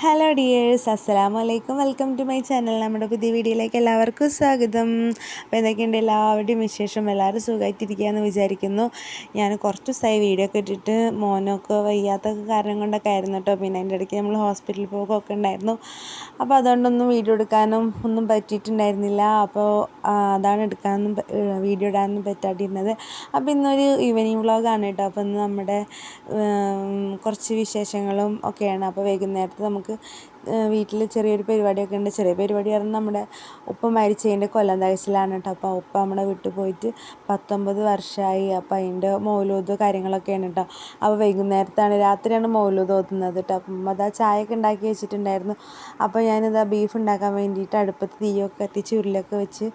Hello dears അസ്സലാമു അലൈക്കും welcome to my channel നമ്മുടെ പുതിയ വീഡിയോയിലേക്ക് എല്ലാവർക്കും സ്വാഗതം. അപ്പോൾ എന്തൊക്കെയുണ്ട്? എല്ലാവരുടെയും വിശേഷം. എല്ലാവരും സുഖമായിട്ടിരിക്കുകയെന്ന് വിചാരിക്കുന്നു. ഞാൻ കുറച്ച് ദിവസമായി വീഡിയോ ഒക്കെ ഇട്ടിട്ട് മോനൊക്കെ വയ്യാത്ത കാരണം കൊണ്ടൊക്കെ ആയിരുന്നു കേട്ടോ പിന്നെ അതിന്റെ ഇടയ്ക്ക് നമ്മൾ ഹോസ്പിറ്റലിൽ പോകുകയൊക്കെ ഉണ്ടായിരുന്നു. അപ്പോൾ അതുകൊണ്ടൊന്നും വീഡിയോ എടുക്കാനും ഒന്നും പറ്റിയിട്ടുണ്ടായിരുന്നില്ല. അപ്പോൾ അതാണ് എടുക്കാനൊന്നും വീഡിയോ ഇടാനൊന്നും പറ്റാണ്ടിരുന്നത്. അപ്പോൾ ഇന്നൊരു ഈവനിങ് വ്ളോഗാണ് കേട്ടോ അപ്പോൾ ഇന്ന് നമ്മുടെ കുറച്ച് വിശേഷങ്ങളും ഒക്കെയാണ്. അപ്പോൾ വൈകുന്നേരത്ത് നമുക്ക് Cứ വീട്ടിൽ ചെറിയൊരു പരിപാടിയൊക്കെ ഉണ്ട്. ചെറിയ പരിപാടി പറഞ്ഞാൽ നമ്മുടെ ഉപ്പ മരിച്ചതിന്റെ കൊല്ലം തകച്ചിലാണ് കേട്ടോ. അപ്പോൾ ഉപ്പ നമ്മുടെ വീട്ടിൽ പോയിട്ട് പത്തൊമ്പത് വർഷമായി അപ്പോൾ അതിന്റെ മൗലൂദ് കാര്യങ്ങളൊക്കെയാണ് കേട്ടോ. അപ്പോൾ വൈകുന്നേരത്താണ് രാത്രിയാണ് മൗലൂദ് ഓതുന്നത് കേട്ടോ. അപ്പം അതാ ചായയൊക്കെ ഉണ്ടാക്കി വെച്ചിട്ടുണ്ടായിരുന്നു. അപ്പോൾ ഞാനിതാ ബീഫ് ഉണ്ടാക്കാൻ വേണ്ടിയിട്ട് അടുപ്പത്ത് തീയൊക്കെ കത്തിച്ച് ഉരുളിയൊക്കെ വെച്ച്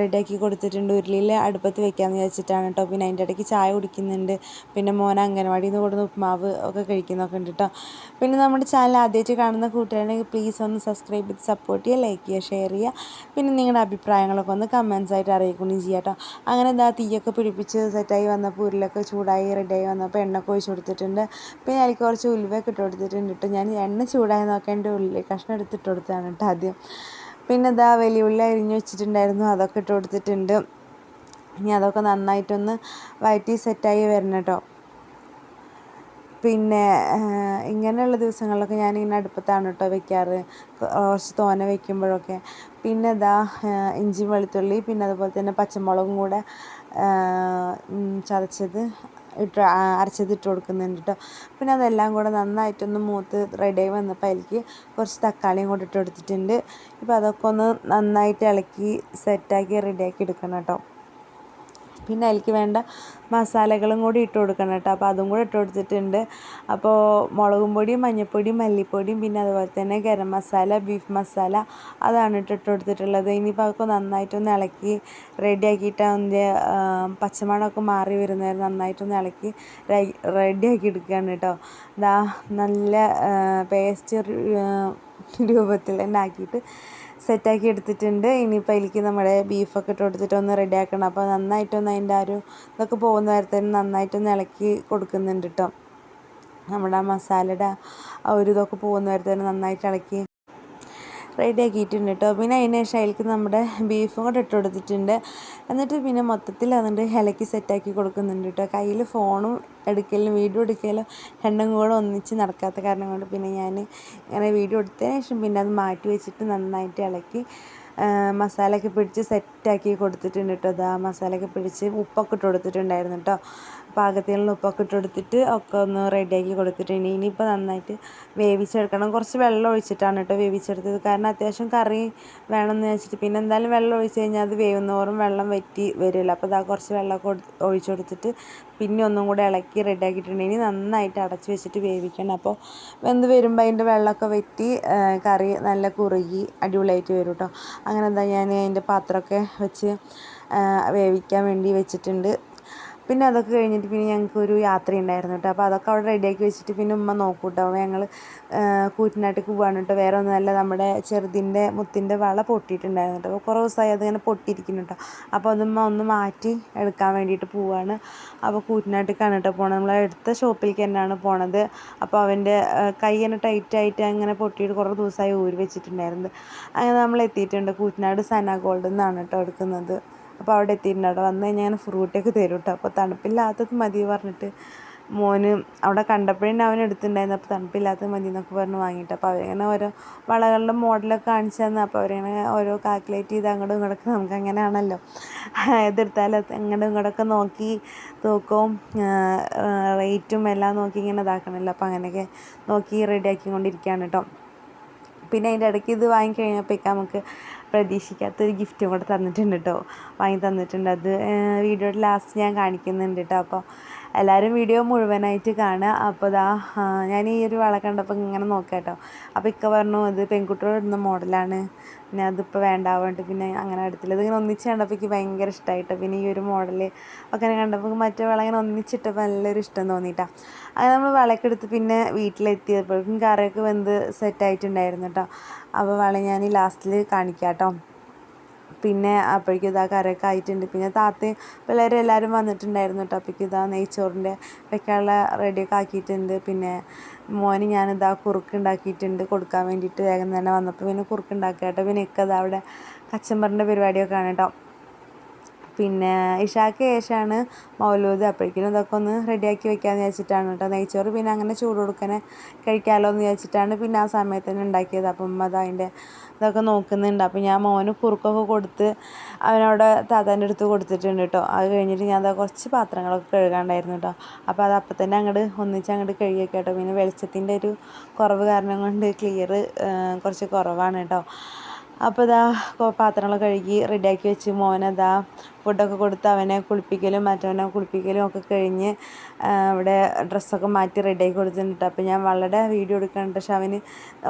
റെഡിയാക്കി കൊടുത്തിട്ടുണ്ട്. ഉരുളിയിൽ അടുപ്പത്ത് വെക്കാമെന്ന് വെച്ചിട്ടാണ് കേട്ടോ. പിന്നെ അതിന്റെ ഇടയ്ക്ക് ചായ കുടിക്കുന്നുണ്ട്. പിന്നെ മോൻ അംഗനവാടിയിൽ നിന്ന് കൊടുക്കുന്ന ഉപ്മാവ് ഒക്കെ കഴിക്കുന്നൊക്കെ ഉണ്ട് കേട്ടോ. പിന്നെ നമ്മുടെ ചാനൽ ആദ്യമായിട്ട് കാണുന്ന കൂട്ടുകാരാണെങ്കിൽ പ്ലീസ് ഒന്ന് സബ്സ്ക്രൈബ് ചെയ്ത് സപ്പോർട്ട് ചെയ്യുക ലൈക്ക് ചെയ്യുക ഷെയർ ചെയ്യുക. പിന്നെ നിങ്ങളുടെ അഭിപ്രായങ്ങളൊക്കെ ഒന്ന് കമൻസ് ആയിട്ട് അറിയിക്കുകയും ചെയ്യുക കേട്ടോ. അങ്ങനെ എന്താ തീയൊക്കെ പിടിപ്പിച്ച് സെറ്റായി വന്നപ്പോൾ ഉരുളൊക്കെ ചൂടായി റെഡിയായി വന്നപ്പോൾ എണ്ണ ഒഴിച്ച് കൊടുത്തിട്ടുണ്ട്. പിന്നെ അതിലേക്ക് കുറച്ച് ഉലുവയൊക്കെ ഇട്ട് കൊടുത്തിട്ടുണ്ട് കേട്ടോ. ഞാൻ എണ്ണ ചൂടായി നോക്കേണ്ട ഉള്ളി കഷ്ണം എടുത്തിട്ട് കൊടുത്തതാണ് കേട്ടോ ആദ്യം. പിന്നെ ഇതാ വലിയ ഉള്ളി അരിഞ്ഞ് വെച്ചിട്ടുണ്ടായിരുന്നു അതൊക്കെ ഇട്ട് കൊടുത്തിട്ടുണ്ട്. ഇനി അതൊക്കെ നന്നായിട്ടൊന്ന് വയറ്റി സെറ്റായി വരണം കേട്ടോ. പിന്നെ ഇങ്ങനെയുള്ള ദിവസങ്ങളിലൊക്കെ ഞാനിങ്ങനെ അടുപ്പത്താണ് കേട്ടോ വെക്കാറ്. കുറച്ച് തോനെ വെക്കുമ്പോഴൊക്കെ. പിന്നെ ഇതാ ഇഞ്ചി വെളുത്തുള്ളി പിന്നെ അതുപോലെ തന്നെ പച്ചമുളകും കൂടെ ചതച്ചത് ഇട്ട് അരച്ചത് ഇട്ട് കൊടുക്കുന്നുണ്ട് കേട്ടോ പിന്നെ അതെല്ലാം കൂടെ നന്നായിട്ടൊന്ന് മൂത്ത് റെഡിയായി വന്നപ്പോൾ അതിലേക്ക് കുറച്ച് തക്കാളിയും കൂടെ ഇട്ട് കൊടുത്തിട്ടുണ്ട്. ഇപ്പോൾ അതൊക്കെ ഒന്ന് നന്നായിട്ട് ഇളക്കി സെറ്റാക്കി റെഡിയാക്കി എടുക്കണം കേട്ടോ പിന്നെ അതിലേക്ക് വേണ്ട മസാലകളും കൂടി ഇട്ട് കൊടുക്കണം കേട്ടോ. അപ്പോൾ അതും കൂടി ഇട്ട് കൊടുത്തിട്ടുണ്ട്. അപ്പോൾ മുളകും പൊടിയും മഞ്ഞൾപ്പൊടിയും മല്ലിപ്പൊടിയും പിന്നെ അതുപോലെ തന്നെ ഗരം മസാല ബീഫ് മസാല അതാണ് ഇട്ട് ഇട്ട് കൊടുത്തിട്ടുള്ളത്. ഇനിയിപ്പോൾ അതൊക്കെ നന്നായിട്ടൊന്ന് ഇളക്കി റെഡിയാക്കിയിട്ട് അതിന്റെ പച്ചമണമൊക്കെ മാറി വരുന്നവരെ നന്നായിട്ടൊന്ന് ഇളക്കി റെഡിയാക്കി എടുക്കുകയാണ് കേട്ടോ. ഇതാ നല്ല പേസ്റ്റ് രൂപത്തിൽ തന്നെ ആക്കിയിട്ട് സെറ്റാക്കി എടുത്തിട്ടുണ്ട്. ഇനിയിപ്പോൾ അതിലേക്ക് നമ്മുടെ ബീഫൊക്കെ ഇട്ട് കൊടുത്തിട്ട് ഒന്ന് റെഡി ആക്കണം. അപ്പോൾ നന്നായിട്ടൊന്ന് അതിന്റെ ആ ഒരു ഇതൊക്കെ പോകുന്ന വരെ തന്നെ നന്നായിട്ടൊന്ന് ഇളക്കി കൊടുക്കുന്നുണ്ട് കേട്ടോ നമ്മുടെ ആ മസാലയുടെ ആ ഒരു ഇതൊക്കെ പോകുന്ന നേരത്തേന് നന്നായിട്ട് ഇളക്കി റെഡി ആക്കിയിട്ടുണ്ട് കേട്ടോ. പിന്നെ അതിന് ശേഷം അതിലേക്ക് നമ്മുടെ ബീഫും കൂടെ ഇട്ട് കൊടുത്തിട്ടുണ്ട്. എന്നിട്ട് പിന്നെ മൊത്തത്തിൽ അതുകൊണ്ട് ഇലക്കി സെറ്റാക്കി കൊടുക്കുന്നുണ്ട് കേട്ടോ. കയ്യിൽ ഫോണും എടുക്കലും വീഡിയോ എടുക്കലും രണ്ടും കൂടെ ഒന്നിച്ച് നടക്കാത്ത കാരണം കൊണ്ട് പിന്നെ ഞാൻ ഇങ്ങനെ വീഡിയോ എടുത്തതിന് ശേഷം പിന്നെ അത് മാറ്റി വെച്ചിട്ട് നന്നായിട്ട് ഇളക്കി മസാലയൊക്കെ പിടിച്ച് സെറ്റാക്കി കൊടുത്തിട്ടുണ്ട് കേട്ടോ അതാ മസാലയൊക്കെ പിടിച്ച് ഉപ്പൊക്കെ ഇട്ട് കൊടുത്തിട്ടുണ്ടായിരുന്നു കേട്ടോ പാകത്തിനുള്ള ഉപ്പൊക്കെ ഇട്ട് കൊടുത്തിട്ട് ഒക്കെ ഒന്ന് റെഡിയാക്കി കൊടുത്തിട്ടുണ്ട്. ഇനിയിപ്പോൾ നന്നായിട്ട് വേവിച്ചെടുക്കണം. കുറച്ച് വെള്ളം ഒഴിച്ചിട്ടാണ് കേട്ടോ വേവിച്ചെടുത്തത്. കാരണം അത്യാവശ്യം കറി വേണമെന്ന് വെച്ചിട്ട് പിന്നെ എന്തായാലും വെള്ളം ഒഴിച്ച് കഴിഞ്ഞാൽ അത് വേവുന്നോറും വെള്ളം വറ്റി വരുമല്ലോ അപ്പോൾ ഇതാ കുറച്ച് വെള്ളമൊക്കെ ഒഴിച്ച് കൊടുത്തിട്ട് പിന്നെ ഒന്നും കൂടെ ഇളക്കി റെഡിയാക്കിയിട്ടുണ്ട്. ഇനി നന്നായിട്ട് അടച്ച് വെച്ചിട്ട് വേവിക്കണം. അപ്പോൾ വെന്ത് വരുമ്പോൾ അതിന്റെ വെള്ളമൊക്കെ വറ്റി കറി നല്ല കുറുകി അടിപൊളിയായിട്ട് വരും കേട്ടോ അങ്ങനെ എന്താ ഞാൻ അതിന്റെ പാത്രമൊക്കെ വെച്ച് വേവിക്കാൻ വേണ്ടി വെച്ചിട്ടുണ്ട്. പിന്നെ അതൊക്കെ കഴിഞ്ഞിട്ട് പിന്നെ ഞങ്ങൾക്ക് ഒരു യാത്ര ഉണ്ടായിരുന്നു കേട്ടോ. അപ്പോൾ അതൊക്കെ അവിടെ റെഡിയാക്കി വെച്ചിട്ട് പിന്നെ ഉമ്മ നോക്കും കേട്ടോ ഞങ്ങൾ കൂറ്റനാട്ടിലേക്ക് പോവാണ് കേട്ടോ. വേറെ ഒന്നുമല്ല നമ്മുടെ ചെറുതിന്റെ മുത്തിന്റെ വള പൊട്ടിയിട്ടുണ്ടായിരുന്നു കേട്ടോ. അപ്പോൾ കുറേ ദിവസമായി അതിങ്ങനെ പൊട്ടിയിരിക്കുന്നു കേട്ടോ. അപ്പോൾ അതുമ്മ ഒന്ന് മാറ്റി എടുക്കാൻ വേണ്ടിയിട്ട് പോവാണ്. അപ്പോൾ കൂറ്റനാട്ടിലേക്കാണ് കേട്ടോ പോണത്. നമ്മൾ അടുത്ത ഷോപ്പിലേക്ക് തന്നെയാണ് പോണത്. അപ്പോൾ അവന്റെ കൈ തന്നെ ടൈറ്റായിട്ട് അങ്ങനെ പൊട്ടിയിട്ട് കുറേ ദിവസമായി ഊരി വെച്ചിട്ടുണ്ടായിരുന്നത് അങ്ങനെ നമ്മൾ എത്തിയിട്ടുണ്ട്. കൂറ്റനാട് സന ഗോൾഡ് എന്നാണ് കേട്ടോ എടുക്കുന്നത്. അപ്പോൾ അവിടെ എത്തിയിട്ടുണ്ട്. അവിടെ വന്ന് കഴിഞ്ഞാൽ ഞാൻ ഫ്രൂട്ടൊക്കെ തരും കേട്ടോ. അപ്പോൾ തണുപ്പില്ലാത്തത് മതി പറഞ്ഞിട്ട് മോന് അവിടെ കണ്ടപ്പോഴേ അവൻ എടുത്തിട്ടുണ്ടായിരുന്നു അപ്പോൾ തണുപ്പില്ലാത്തത് മതി എന്നൊക്കെ പറഞ്ഞ് വാങ്ങിയിട്ട്. അപ്പോൾ അവരിങ്ങനെ ഓരോ വളകളുടെ മോഡലൊക്കെ കാണിച്ചു തന്നു. അപ്പോൾ അവരിങ്ങനെ ഓരോ കാൽക്കുലേറ്റ് ചെയ്ത് അങ്ങോട്ടും ഇങ്ങോട്ടൊക്കെ നമുക്ക് അങ്ങനെയാണല്ലോ ഏതെടുത്താലും അങ്ങോട്ടും ഇങ്ങോട്ടൊക്കെ നോക്കി തൂക്കവും റേറ്റും എല്ലാം നോക്കി ഇങ്ങനെ ഇതാക്കണമല്ലോ അപ്പോൾ അങ്ങനെയൊക്കെ നോക്കി റെഡിയാക്കിക്കൊണ്ടിരിക്കുകയാണ് കേട്ടോ. പിന്നെ അതിന്റെ ഇടയ്ക്ക് ഇത് വാങ്ങിക്കഴിഞ്ഞപ്പോഴേക്കാം നമുക്ക് പ്രതീക്ഷിക്കാത്തൊരു ഗിഫ്റ്റും കൂടെ തന്നിട്ടുണ്ട് കേട്ടോ വാങ്ങി തന്നിട്ടുണ്ട്. അത് വീഡിയോയുടെ ലാസ്റ്റ് ഞാൻ കാണിക്കുന്നുണ്ട് കേട്ടോ അപ്പോൾ എല്ലാവരും വീഡിയോ മുഴുവനായിട്ട് കാണുക. അപ്പോൾ ഇതാ ഞാൻ ഈ ഒരു വള കണ്ടപ്പോൾ ഇങ്ങനെ നോക്കാം കേട്ടോ അപ്പോൾ ഇക്ക പറഞ്ഞു ഇത് പെൺകുട്ടികൾ ഇടുന്ന മോഡലാണ്. പിന്നെ അതിപ്പോൾ വേണ്ടാവുന്നുണ്ട് പിന്നെ അങ്ങനെ എടുത്തില്ല ഇതിങ്ങനെ ഒന്നിച്ച് കണ്ടപ്പോൾ എനിക്ക് ഭയങ്കര ഇഷ്ടമായിട്ടോ പിന്നെ ഈ ഒരു മോഡൽ ഒക്കെ കണ്ടപ്പോൾ മറ്റേ വള ഇങ്ങനെ ഒന്നിച്ചിട്ടപ്പോൾ നല്ലൊരു ഇഷ്ടം തോന്നിയിട്ടാണ് അങ്ങനെ നമ്മൾ വളയൊക്കെ എടുത്ത് പിന്നെ വീട്ടിലെത്തിയപ്പോഴേക്കും കറിയൊക്കെ വെന്ത് സെറ്റായിട്ടുണ്ടായിരുന്നു കേട്ടോ അപ്പോൾ വള ഞാൻ ലാസ്റ്റിൽ കാണിക്കാം കേട്ടോ പിന്നെ അപ്പോഴേക്കും ഇതാ കറിയൊക്കെ ആയിട്ടുണ്ട്. പിന്നെ താത്തയും പിള്ളേരും എല്ലാവരും വന്നിട്ടുണ്ടായിരുന്നു കേട്ടോ. അപ്പോഴേക്കും ഇതാ നെയ്ച്ചോറിന്റെ വെക്കാനുള്ള റെഡിയൊക്കെ ആക്കിയിട്ടുണ്ട്. പിന്നെ മോന് ഞാനിതാ കുറുക്ക് ഉണ്ടാക്കിയിട്ടുണ്ട് കൊടുക്കാൻ വേണ്ടിയിട്ട് വേഗം തന്നെ വന്നപ്പോൾ പിന്നെ കുറുക്ക് ഉണ്ടാക്കുക കേട്ടോ. പിന്നെ ഇക്കതാ അവിടെ കച്ചമ്പറിന്റെ പരിപാടിയൊക്കെ ആണ് കേട്ടോ. പിന്നെ ഇഷാക്ക് ശേഷമാണ് മൗലൂദ് അപ്പോഴേക്കും ഇതൊക്കെ ഒന്ന് റെഡിയാക്കി വെക്കാമെന്ന് വിചാരിച്ചിട്ടാണ് കേട്ടോ. നെയ്ച്ചോറ് പിന്നെ അങ്ങനെ ചൂട് കൊടുക്കാൻ കഴിക്കാമല്ലോ എന്ന് വിചാരിച്ചിട്ടാണ് പിന്നെ ആ സമയത്ത് തന്നെ ഉണ്ടാക്കിയത്. അപ്പം അത് അതിന്റെ ഇതൊക്കെ നോക്കുന്നുണ്ട്. അപ്പം ഞാൻ മോന് കുറുക്കൊക്കെ കൊടുത്ത് അവനവിടെ താത്താന്റെ അടുത്ത് കൊടുത്തിട്ടുണ്ട് കേട്ടോ. അത് കഴിഞ്ഞിട്ട് ഞാൻ അതാ കുറച്ച് പാത്രങ്ങളൊക്കെ കഴുകാണ്ടായിരുന്നു കേട്ടോ. അപ്പോൾ അത് അപ്പം തന്നെ അങ്ങോട്ട് ഒന്നിച്ച് അങ്ങോട്ട് കഴുകിയൊക്കെ കേട്ടോ. പിന്നെ വെളിച്ചത്തിന്റെ ഒരു കുറവ് കാരണം കൊണ്ട് ക്ലിയർ കുറച്ച് കുറവാണ് കേട്ടോ. അപ്പോൾ ഇതാ പാത്രങ്ങളൊക്കെ കഴുകി റെഡിയാക്കി വെച്ച്. മോനതാ ഫുഡൊക്കെ കൊടുത്ത് അവനെ കുളിപ്പിക്കലും മറ്റവനെ കുളിപ്പിക്കലും ഒക്കെ കഴിഞ്ഞ് ഇവിടെ ഡ്രസ്സൊക്കെ മാറ്റി റെഡിയാക്കി കൊടുത്തിട്ടുണ്ട്. അപ്പോൾ ഞാൻ വളരെ വീഡിയോ എടുക്കുന്നുണ്ട്. പക്ഷെ അവന്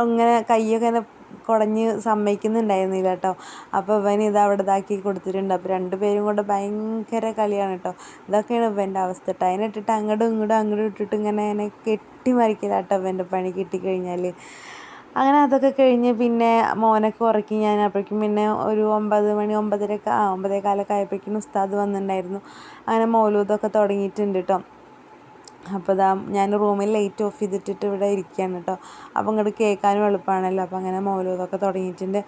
ഇങ്ങനെ കൈയൊക്കെ ഇങ്ങനെ കുടഞ്ഞ് സമ്മതിക്കുന്നുണ്ടായിരുന്നില്ല കേട്ടോ. അപ്പോൾ ഇവൻ ഇത് അവിടെ ഇതാക്കി കൊടുത്തിട്ടുണ്ട്. അപ്പോൾ രണ്ടുപേരും കൂടെ ഭയങ്കര കളിയാണ് കേട്ടോ. ഇതൊക്കെയാണ് ഇവന്റെ അവസ്ഥ. കേട്ടോ അതിനിട്ടിട്ട് അങ്ങോട്ടും ഇങ്ങോട്ടും അങ്ങോട്ടും ഇട്ടിട്ട് ഇങ്ങനെ അതിനെ കെട്ടി മറിക്കില്ല കേട്ടോ ഇവന്റെ പണി കിട്ടിക്കഴിഞ്ഞാൽ അങ്ങനെ അതൊക്കെ കഴിഞ്ഞ് പിന്നെ മോനൊക്കെ ഉറക്കി ഞാൻ അപ്പോഴേക്കും പിന്നെ ഒരു ഒമ്പത് മണി ഒമ്പതരയൊക്കെ ആ ഒമ്പതേ കാലൊക്കെ ആയപ്പോഴേക്കും ഉസ്താദ് വന്നിട്ടുണ്ടായിരുന്നു. അങ്ങനെ മൗലൂദൊക്കെ തുടങ്ങിയിട്ടുണ്ട് കേട്ടോ അപ്പോൾ ഇതാ ഞാൻ റൂമിൽ ലൈറ്റ് ഓഫ് ചെയ്തിട്ടിട്ട് ഇവിടെ ഇരിക്കുകയാണ് കേട്ടോ. അപ്പോൾ ഇങ്ങോട്ട് കേൾക്കാനും എളുപ്പമാണല്ലോ. അപ്പോൾ അങ്ങനെ മൗലൂദൊക്കെ തുടങ്ങിയിട്ടുണ്ട്.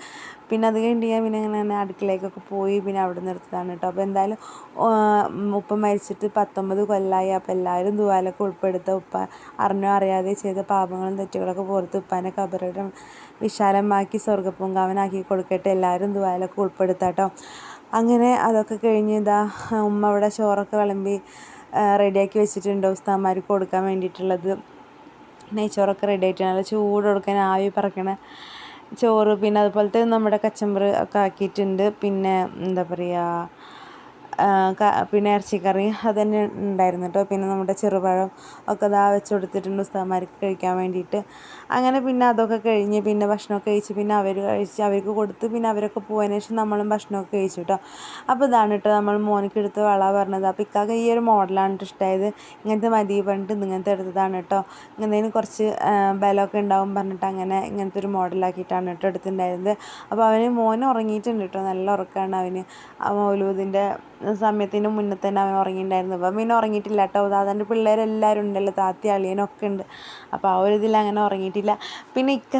പിന്നെ അത് കഴിഞ്ഞ് ഞാൻ പിന്നെ അങ്ങനെ അടുക്കളയിലേക്കൊക്കെ പോയി പിന്നെ അവിടെ നിന്ന് എടുത്തതാണ് കേട്ടോ. അപ്പോൾ എന്തായാലും ഉപ്പ മരിച്ചിട്ട് പത്തൊമ്പത് കൊല്ലമായി അപ്പോൾ എല്ലാവരും ദുവാലൊക്കെ ഉൾപ്പെടുത്ത ഉപ്പ അറിഞ്ഞോ അറിയാതെ ചെയ്ത പാപങ്ങളും തെറ്റുകളൊക്കെ പുറത്ത് ഉപ്പാനെ കബറിടം വിശാലമാക്കി സ്വർഗപ്പൂങ്കാവനാക്കി കൊടുക്കട്ടെ. എല്ലാവരും ദുവാലൊക്കെ ഉൾപ്പെടുത്താം കേട്ടോ. അങ്ങനെ അതൊക്കെ കഴിഞ്ഞ് ഇതാ ഉമ്മ അവിടെ ചോറൊക്കെ വിളമ്പി റെഡിയാക്കി വെച്ചിട്ടുണ്ട് ഉസ്താന്മാർക്ക് കൊടുക്കാൻ വേണ്ടിയിട്ടുള്ളത്. നെയ്ച്ചോറൊക്കെ റെഡി ആയിട്ട് നല്ല ചൂട് കൊടുക്കാൻ ആവി പറക്കണ ചോറ്. പിന്നെ അതുപോലത്തെ നമ്മുടെ കച്ചമ്പറ് ഒക്കെ ആക്കിയിട്ടുണ്ട്. പിന്നെ എന്താ പറയുക പിന്നെ ഇറച്ചിക്കറി അത് തന്നെ ഉണ്ടായിരുന്നു കേട്ടോ പിന്നെ നമ്മുടെ ചെറുപഴം ഒക്കെ ഇതാ വെച്ച് കൊടുത്തിട്ടുണ്ട് ഉസ്താമാർക്ക് കഴിക്കാൻ വേണ്ടിയിട്ട്. അങ്ങനെ പിന്നെ അതൊക്കെ കഴിഞ്ഞ് പിന്നെ ഭക്ഷണമൊക്കെ കഴിച്ച് പിന്നെ അവർ കഴിച്ച് അവർക്ക് കൊടുത്ത് പിന്നെ അവരൊക്കെ പോയതിന് ശേഷം നമ്മളും ഭക്ഷണമൊക്കെ കഴിച്ചു കേട്ടോ അപ്പോൾ ഇതാണ് കേട്ടോ നമ്മൾ മോനിക്ക് എടുത്ത വള പറഞ്ഞത്. അപ്പോൾ ഇക്കാക്ക് ഈ ഒരു മോഡലാണ് കേട്ടോ ഇഷ്ടമായത് ഇങ്ങനത്തെ മതി പറഞ്ഞിട്ട് ഇങ്ങനത്തെ എടുത്തതാണ് കേട്ടോ ഇങ്ങനത്തേന് കുറച്ച് ബലമൊക്കെ ഉണ്ടാവും പറഞ്ഞിട്ട് അങ്ങനെ ഇങ്ങനത്തെ ഒരു മോഡലാക്കിയിട്ടാണ് കേട്ടോ എടുത്തിട്ടുണ്ടായിരുന്നത്. അപ്പോൾ അവന് മോൻ ഉറങ്ങിയിട്ടുണ്ട് കേട്ടോ നല്ല ഉറക്കമാണ് അവന്. ആ മൗലൂദിന്റെ സമയത്തിന് മുന്നേ തന്നെ അവൻ ഉറങ്ങിയിട്ടുണ്ടായിരുന്നു. അപ്പം പിന്നെ ഉറങ്ങിയിട്ടില്ല കേട്ടോ. താത്താന്റെ പിള്ളേരെല്ലാവരും ഉണ്ടല്ലോ. താത്തി അളിയനൊക്കെ ഉണ്ട്. അപ്പോൾ ആ ഒരു ഇതിൽ അങ്ങനെ ഉറങ്ങിയിട്ടില്ല. പിന്നെ ഇക്ക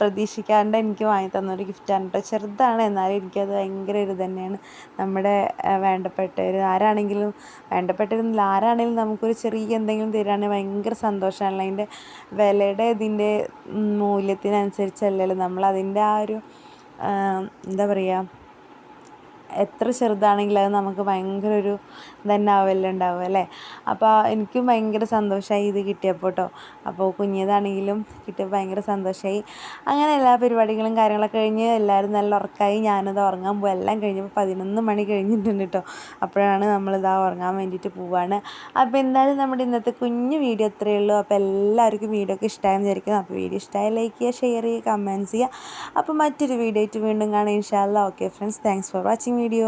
പ്രതീക്ഷിക്കാണ്ട് എനിക്ക് വാങ്ങി തന്നൊരു ഗിഫ്റ്റാണ് കേട്ടോ ചെറുതാണ്. എന്നാലും എനിക്കത് ഭയങ്കര ഒരു തന്നെയാണ്. നമ്മുടെ വേണ്ടപ്പെട്ടവർ ആരാണെങ്കിലും വേണ്ടപ്പെട്ടിരുന്നില്ല ആരാണെങ്കിലും നമുക്കൊരു ചെറിയ എന്തെങ്കിലും തരികയാണെങ്കിൽ ഭയങ്കര സന്തോഷമാണല്ലോ അതിന്റെ വിലയുടെ ഇതിന്റെ മൂല്യത്തിനനുസരിച്ചല്ലല്ലോ. നമ്മൾ അതിന്റെ ആ ഒരു എന്താ പറയുക എത്ര ചെറുതാണെങ്കിലും അത് നമുക്ക് ഭയങ്കര ഒരു തന്നെ ആവല്ലേ അല്ലേ? അപ്പോൾ എനിക്കും ഭയങ്കര സന്തോഷമായി ഇത് കിട്ടിയപ്പോൾ കേട്ടോ അപ്പോൾ കുഞ്ഞിയതാണെങ്കിലും കിട്ടിയപ്പോൾ ഭയങ്കര സന്തോഷമായി അങ്ങനെ എല്ലാ പരിപാടികളും കാര്യങ്ങളൊക്കെ കഴിഞ്ഞ് എല്ലാവരും നല്ല ഉറക്കമായി ഞാനത് ഉറങ്ങാൻ പോകും എല്ലാം കഴിഞ്ഞപ്പോൾ പതിനൊന്ന് മണി കഴിഞ്ഞിട്ടുണ്ട് കേട്ടോ അപ്പോഴാണ് നമ്മളിതാ ഉറങ്ങാൻ വേണ്ടിയിട്ട് പോവാണ്. അപ്പോൾ എന്തായാലും നമ്മുടെ ഇന്നത്തെ കുഞ്ഞു വീഡിയോ അത്രയേ ഉള്ളൂ. അപ്പോൾ എല്ലാവർക്കും വീഡിയോ ഒക്കെ ഇഷ്ടമായെന്ന് വിചാരിക്കുന്നു. അപ്പോൾ വീഡിയോ ഇഷ്ടമായി ലൈക്ക് ചെയ്യുക ഷെയർ ചെയ്യുക കമന്റ്സ് ചെയ്യുക. അപ്പോൾ മറ്റൊരു വീഡിയോ ആയിട്ട് വീണ്ടും കാണാം. ഇൻഷാല്ല okay friends. Thanks for watching video